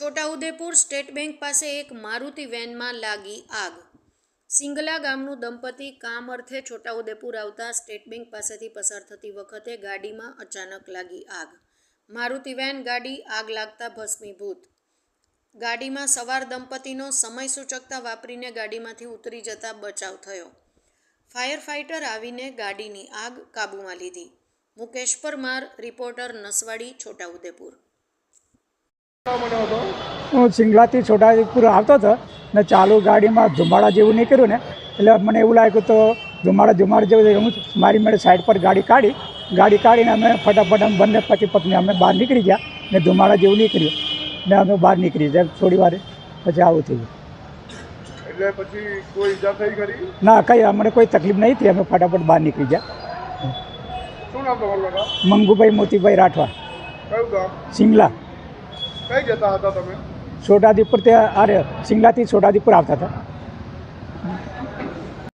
Chhota Udepur state bank પાસે એક મારુતિ વેનમાં લાગી આગ. સિંગલા ગામનું દંપતી કામ અર્થે છોટાઉદેપુર આવતા સ્ટેટ બેંક પાસેથી પસાર થતી વખતે ગાડીમાં અચાનક લાગી આગ. મારુતિ વેન ગાડી આગ લાગતા ભસ્મીભૂત. ગાડીમાં સવાર દંપતીનો સમય સૂચકતા વાપરીને ગાડીમાંથી ઉતરી જતા બચાવ થયો. ફાયર ફાઇટર આવીને ગાડીની આગ કાબૂમાં લીધી. મુકેશ પરમાર, રિપોર્ટર નસવાડી, છોટાઉદેપુર. હું સિંગલાથી છોટાઉદેપુર આવતો હતો ને ચાલુ ગાડીમાં ધુમાડા જેવું નીકળ્યું ને એટલે મને એવું લાગ્યું તો ધુમાડા ધુમાડા જેવું હું મારી મેળે સાઈડ પર ગાડી કાઢી ગાડી કાઢીને અમે ફટાફટ અમે બંને પતિ પત્ની અમે બહાર નીકળી ગયા ને ધુમાડા જેવું નીકળ્યું ને અમે બહાર નીકળી ગયા. થોડી વાર પછી આવું થયું. એટલે પછી કોઈ ઈજા થઈ ખરી? ના કંઈ અમને કોઈ તકલીફ નહીં થઈ. અમે ફટાફટ બહાર નીકળી ગયા. શું નામ તમારું મંગુભાઈ મોતીભાઈ રાઠવા. કયું ગામ? સિંગલા. કઈ જતા હતા તમે? છોટાદીપુર ત્યાં અરે સિંગલાથી છોટાદીપુર આવતા હતા.